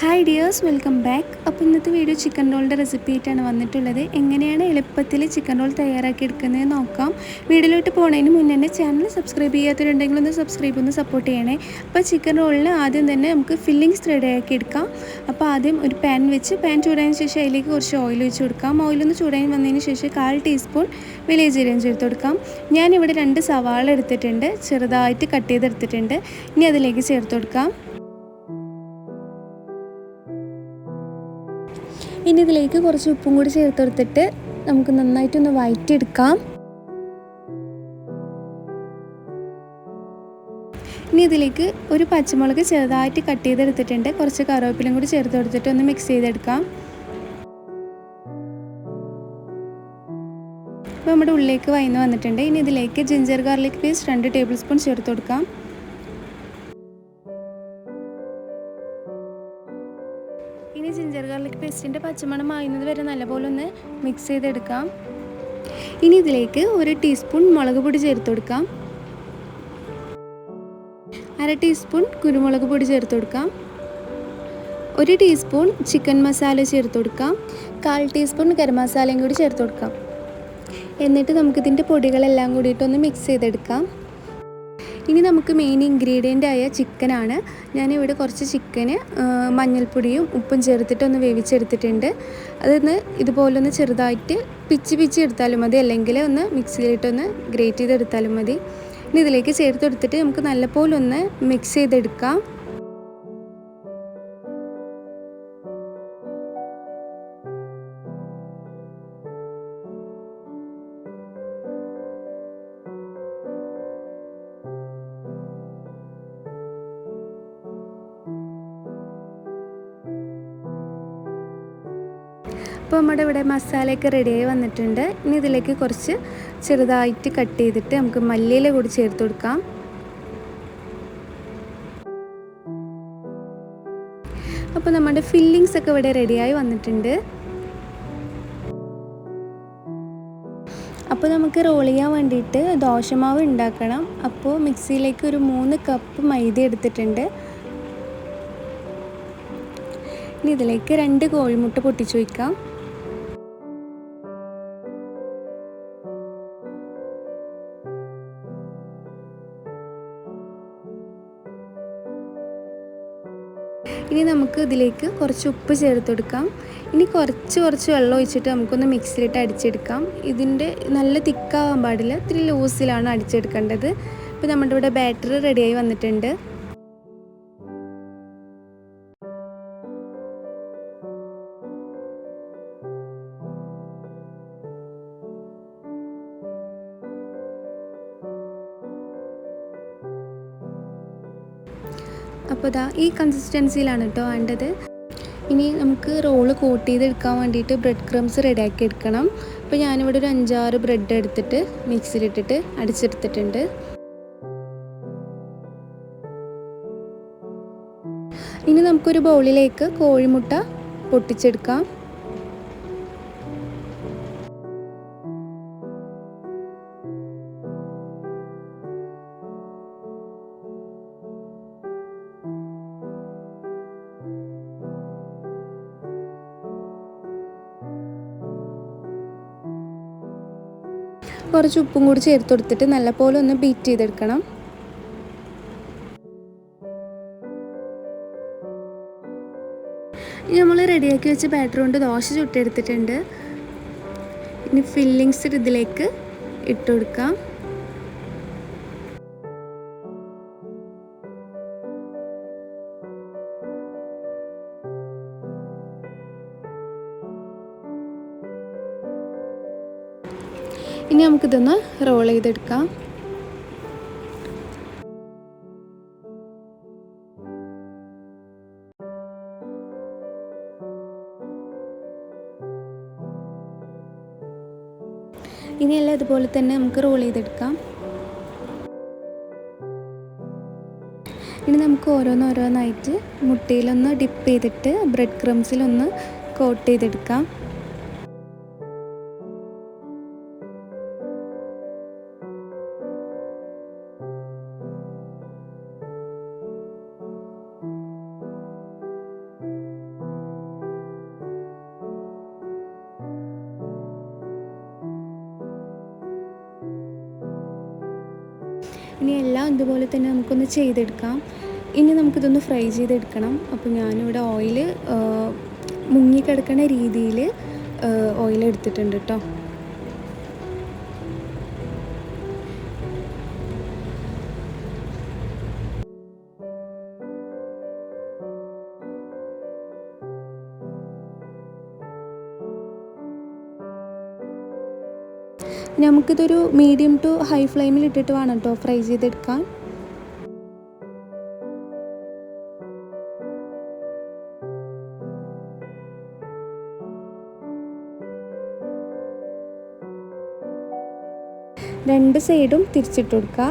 Hi dears welcome back അപ്പോൾ ഇന്നത്തെ video chicken റോളിന്റെ റെസിപ്പി ആയിട്ടാണ് വന്നിട്ടുള്ളത്. എങ്ങനെയാണ് എളുപ്പത്തിൽ ചിക്കൻ റോൾ തയ്യാറാക്കി എടുക്കുന്നത് നോക്കാം. വീഡിയോയിലോട്ട് പോകുന്നതിന് മുന്നേ തന്നെ ചാനൽ സബ്സ്ക്രൈബ് ചെയ്യാത്തവരുണ്ടെങ്കിൽ ഒന്ന് സബ്സ്ക്രൈബ് ഒന്ന് സപ്പോർട്ട് ചെയ്യണേ. അപ്പോൾ ചിക്കൻ റോളിന് ആദ്യം തന്നെ നമുക്ക് ഫില്ലിങ്സ് റെഡിയാക്കി എടുക്കാം. അപ്പോൾ ആദ്യം ഒരു പാൻ വെച്ച് പാൻ ചൂടായതിനു ശേഷം അതിലേക്ക് കുറച്ച് ഓയിൽ ഒഴിച്ച് കൊടുക്കാം. ഓയിലൊന്ന് ചൂടായി വന്നതിന് ശേഷം കാൽ ടീസ്പൂൺ വലിയ ജീരകം ചേർത്ത് കൊടുക്കാം. ഞാനിവിടെ രണ്ട് സവാള എടുത്തിട്ടുണ്ട്. ചെറുതായിട്ട് കട്ട് ചെയ്തെടുത്തിട്ടുണ്ട്. ഇനി അതിലേക്ക് ചേർത്ത് കൊടുക്കാം. ഇനി ഇതിലേക്ക് കുറച്ച് ഉപ്പും കൂടി ചേർത്തെടുത്തിട്ട് നമുക്ക് നന്നായിട്ടൊന്ന് വഴറ്റിയെടുക്കാം ഇനി ഇതിലേക്ക് ഒരു പച്ചമുളക് ചെറുതായിട്ട് കട്ട് ചെയ്തെടുത്തിട്ടുണ്ട്. കുറച്ച് കറിവേപ്പിലും കൂടി ചേർത്ത് കൊടുത്തിട്ട് ഒന്ന് മിക്സ് ചെയ്തെടുക്കാം. അപ്പോൾ നമ്മുടെ ഉള്ളിലേക്ക് വയന്ന് വന്നിട്ടുണ്ട്. ഇനി ഇതിലേക്ക് ജിഞ്ചർ ഗാർലിക് പേസ്റ്റ് രണ്ട് ടേബിൾ സ്പൂൺ ചേർത്ത് കൊടുക്കാം. ഇനി ജിഞ്ചർ ഗാർലിക് പേസ്റ്റിന്റെ പച്ചമണം മായുന്നത് വരെ നല്ലപോലെ ഒന്ന് മിക്സ് ചെയ്തെടുക്കാം. ഇനി ഇതിലേക്ക് ഒരു ടീസ്പൂൺ മുളക് പൊടി ചേർത്ത് കൊടുക്കാം. അര ടീസ്പൂൺ കുരുമുളക് പൊടി ചേർത്ത് കൊടുക്കാം. ഒരു ടീസ്പൂൺ ചിക്കൻ മസാല ചേർത്ത് കൊടുക്കാം. കാൽ ടീസ്പൂൺ ഗരം മസാലയും കൂടി ചേർത്ത് കൊടുക്കാം. എന്നിട്ട് നമുക്കിതിന്റെ പൊടികളെല്ലാം കൂടിയിട്ടൊന്ന് മിക്സ് ചെയ്തെടുക്കാം. ഇനി നമുക്ക് മെയിൻ ഇൻഗ്രീഡിയന്റ് ആയ ചിക്കനാണ് ഞാനിവിടെ കുറച്ച് ചിക്കന് മഞ്ഞൾപ്പൊടിയും ഉപ്പും ചേർത്തിട്ടൊന്ന് വേവിച്ചെടുത്തിട്ടുണ്ട്. അതൊന്ന് ഇതുപോലൊന്ന് ചെറുതായിട്ട് പിച്ച് പിച്ച് എടുത്താലും മതി. അല്ലെങ്കിൽ ഒന്ന് മിക്സിയിലിട്ടൊന്ന് ഗ്രേറ്റ് ചെയ്തെടുത്താലും മതി. ഇനി ഇതിലേക്ക് ചേർത്ത് ചേർത്തെടുത്തിട്ട് നമുക്ക് നല്ലപോലെ ഒന്ന് മിക്സ് ചെയ്തെടുക്കാം. അപ്പോൾ നമ്മുടെ ഇവിടെ മസാലയൊക്കെ റെഡിയായി വന്നിട്ടുണ്ട്. ഇനി ഇതിലേക്ക് കുറച്ച് ചെറുതായിട്ട് കട്ട് ചെയ്തിട്ട് നമുക്ക് മല്ലിയില കൂടി ചേർത്ത് കൊടുക്കാം. അപ്പോൾ നമ്മുടെ ഫില്ലിങ്സ് ഒക്കെ ഇവിടെ റെഡിയായി വന്നിട്ടുണ്ട്. അപ്പോൾ നമുക്ക് റോൾ ചെയ്യാൻ വേണ്ടിയിട്ട് ദോശമാവ് ഉണ്ടാക്കണം. അപ്പോൾ മിക്സിയിലേക്ക് ഒരു മൂന്ന് കപ്പ് മൈദ എടുത്തിട്ടുണ്ട്. ഇനി ഇതിലേക്ക് രണ്ട് കോഴിമുട്ട പൊട്ടിച്ചു വയ്ക്കാം ഇനി നമുക്ക് ഇതിലേക്ക് കുറച്ച് ഉപ്പ് ചേർത്തെടുക്കാം. ഇനി കുറച്ച് കുറച്ച് വെള്ളം ഒഴിച്ചിട്ട് നമുക്കൊന്ന് മിക്സിയിലിട്ട് അടിച്ചെടുക്കാം. ഇതിന്റെ നല്ല തിക്കാവാൻ പാടില്ല ഇത്തിരി ലൂസിലാണ് അടിച്ചെടുക്കേണ്ടത്. ഇപ്പോൾ നമ്മുടെ ഇവിടെ ബാറ്ററി റെഡിയായി വന്നിട്ടുണ്ട്. അപ്പോൾ ഇതാ ഈ കൺസിസ്റ്റൻസിയിലാണ് കേട്ടോ വേണ്ടത്. ഇനി നമുക്ക് റോൾ കോട്ട് ചെയ്തെടുക്കാൻ വേണ്ടിയിട്ട് ബ്രെഡ് ക്രംസ് റെഡിയാക്കി എടുക്കണം. അപ്പോൾ ഞാനിവിടെ ഒരു അഞ്ചാറ് ബ്രെഡ് എടുത്തിട്ട് മിക്സിയിലിട്ടിട്ട് അടിച്ചെടുത്തിട്ടുണ്ട്. ഇനി നമുക്കൊരു ബൗളിലേക്ക് കോഴിമുട്ട പൊട്ടിച്ചെടുക്കാം. കുറച്ച് ഉപ്പും കൂടി ചേർത്ത് കൊടുത്തിട്ട് നല്ലപോലെ ഒന്ന് ബീറ്റ് ചെയ്തെടുക്കണം. ഇനി നമ്മൾ റെഡിയാക്കി വെച്ച ബാറ്റർ കൊണ്ട് ദോശ ചുട്ടെടുത്തിട്ടുണ്ട്. ഇനി ഫില്ലിങ്സ് ഇതിലേക്ക് ഇട്ട് കൊടുക്കാം. ഇനി നമുക്കിതൊന്ന് റോൾ ചെയ്തെടുക്കാം. ഇനിയെല്ലാം ഇതുപോലെ തന്നെ നമുക്ക് റോൾ ചെയ്തെടുക്കാം. ഇനി നമുക്ക് ഓരോന്നോരോന്നായിട്ട് മുട്ടയിലൊന്ന് ഡിപ്പ് ചെയ്തിട്ട് ബ്രെഡ് ക്രംസിലൊന്ന് കോട്ട് ചെയ്തെടുക്കാം. ഇനി എല്ലാം ഇതുപോലെ തന്നെ നമുക്കൊന്ന് ചെയ്തെടുക്കാം. ഇനി നമുക്കിതൊന്ന് ഫ്രൈ ചെയ്തെടുക്കണം. അപ്പോൾ ഞാനിവിടെ ഓയിൽ മുങ്ങിക്കിടക്കുന്ന രീതിയിൽ ഓയിൽ എടുത്തിട്ടുണ്ട് കേട്ടോ നമുക്കിതൊരു മീഡിയം ടു ഹൈ ഫ്ലെയിമിൽ ഇട്ടിട്ട് വേണം കേട്ടോ ഫ്രൈ ചെയ്തെടുക്കാൻ. രണ്ട് സൈഡും തിരിച്ചിട്ട് കൊടുക്കുക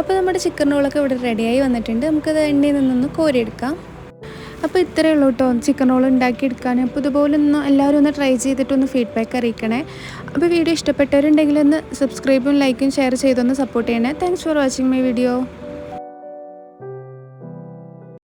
അപ്പോൾ നമ്മുടെ ചിക്കൻ റോളൊക്കെ ഇവിടെ റെഡിയായി വന്നിട്ടുണ്ട്. നമുക്കത് എണ്ണയിൽ നിന്നൊന്ന് കോരിയെടുക്കാം അപ്പോൾ ഇത്രയേ ഉള്ളൂ കേട്ടോ. ചിക്കൻ റോൾ ഉണ്ടാക്കിയെടുക്കാൻ. അപ്പോൾ ഇതുപോലെ ഒന്ന് എല്ലാവരും ഒന്ന് ട്രൈ ചെയ്തിട്ട് ഒന്ന് ഫീഡ്ബാക്ക് അറിയിക്കണേ. അപ്പോൾ വീഡിയോ ഇഷ്ടപ്പെട്ടവരുണ്ടെങ്കിൽ ഒന്ന് സബ്സ്ക്രൈബും ലൈക്കും ഷെയർ ചെയ്തൊന്ന് സപ്പോർട്ട് ചെയ്യണേ. Thanks for watching my video